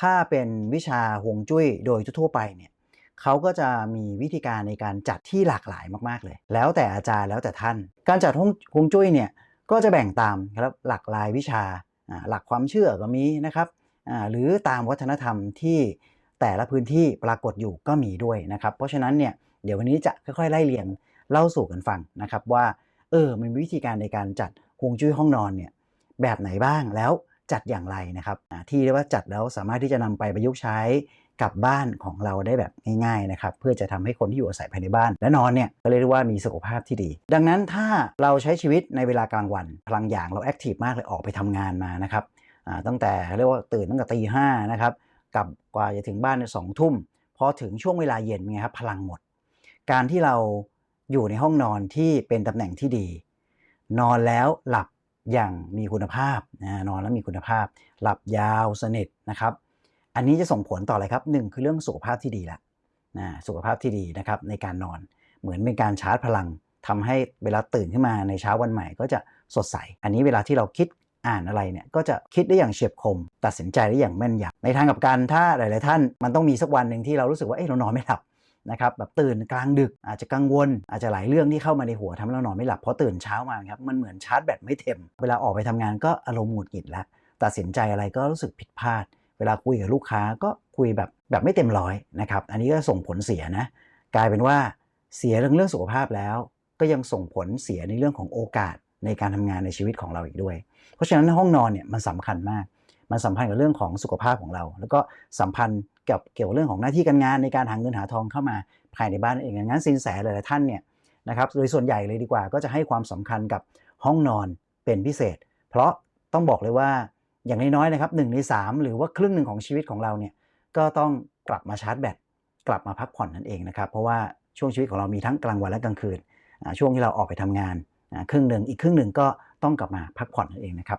ถ้าเป็นวิชาฮวงจุ้ยโดยทั่วไปเนี่ยเขาก็จะมีวิธีการในการจัดที่หลากหลายมากๆเลย แล้วแต่อาจารย์แล้วแต่ท่าน การจัดฮวงฮวงจุ้ยเนี่ยก็จะแบ่งตามครับหลากหลายวิชาหลักความเชื่อก็มีนะครับหรือตามวัฒนธรรมที่แต่ละพื้นที่ปรากฏอยู่ก็มีด้วยนะครับ เพราะฉะนั้นเนี่ยเดี๋ยววันนี้จะค่อยๆไล่เรียงเล่าสู่กันฟังนะครับว่าเออมันมีวิธีการในการจัดฮวงจุ้ยห้องนอนเนี่ยแบบไหนบ้างแล้ว จัดอย่างไรนะครับที่เรียกว่าจัดแล้วสามารถที่จะนำไปประยุกต์ใช้กับบ้านของเราได้แบบง่ายๆนะครับเพื่อจะทำให้คนที่อยู่อาศัยภายในบ้าน และนอนเนี่ยก็เรียกว่ามีสุขภาพที่ดี ดังนั้นถ้าเราใช้ชีวิตในเวลากลางวัน พลังอย่างเราแอคทีฟมากเลยออกไปทำงานมานะครับตั้งแต่เรียกว่าตื่นตั้งแต่ตีห้านะครับกลับกว่าจะถึงบ้านเนี่ยสองทุ่มพอถึงช่วงเวลาเย็นไงครับพลังหมด การที่เราอยู่ในห้องนอนที่เป็นตำแหน่งที่ดี นอนแล้วหลับ อย่างมีคุณภาพนะนอนแล้วมีคุณภาพ หลับยาวสนิทนะครับ อันนี้จะส่งผลต่ออะไรครับหนึ่งคือเรื่องสุขภาพที่ดีละนะสุขภาพที่ดีนะครับในการนอนเหมือนเป็นการชาร์จพลังทำให้เวลาตื่นขึ้นมาในเช้าวันใหม่ ก็จะสดใส อันนี้เวลาที่เราคิดอ่านอะไรเนี่ยก็จะคิดได้อย่างเฉียบคม ตัดสินใจได้อย่างแม่นยำในทางกับกันถ้าหลาย ๆ ท่านมันต้องมีสักวันหนึ่งที่เรารู้สึกว่าเอ๊ะเรานอนไม่หลับ นะครับแบบตื่นกลางดึกอาจจะกังวล อาจจะหลายเรื่องที่เข้ามาในหัวทำให้เรานอนไม่หลับเพราะตื่นเช้ามาครับมันเหมือนชาร์จแบตไม่เต็ม เวลาออกไปทำงานก็อารมณ์หงุดหงิดแล้วตัดสินใจอะไรก็รู้สึกผิดพลาด เวลาคุยกับลูกค้าก็คุยแบบแบบไม่เต็มร้อยนะครับอันนี้ก็ส่งผลเสียนะกลายเป็นว่าเสียเรื่องเรื่องสุขภาพแล้ว ก็ยังส่งผลเสียในเรื่องของโอกาสในการทำงานในชีวิตของเราอีกด้วย เพราะฉะนั้นห้องนอนเนี่ยมันสำคัญมาก มันสัมพันธ์กับเรื่องของสุขภาพของเรา แล้วก็สัมพันธ์กับเกี่ยวกับเรื่องของหน้าที่การงานในการหาเงินหาทองเข้ามาภายในบ้านเองงั้นสินแสหลายๆท่านเนี่ยนะครับโดยส่วนใหญ่เลยดีกว่าก็จะให้ความสำคัญกับห้องนอนเป็นพิเศษ เพราะต้องบอกเลยว่าอย่างน้อยๆนะครับหนึ่งในสามหรือว่าครึ่งหนึ่งของชีวิตของเราเนี่ยก็ต้องกลับมาชาร์จแบตกลับมาพักผ่อนนั่นเองนะครับเพราะว่าช่วงชีวิตของเรามีทั้งกลางวันและกลางคืนช่วงที่เราออกไปทำงานครึ่งหนึ่งอีกครึ่งหนึ่งก็ต้องกลับมาพักผ่อนนั่นเองนะครับ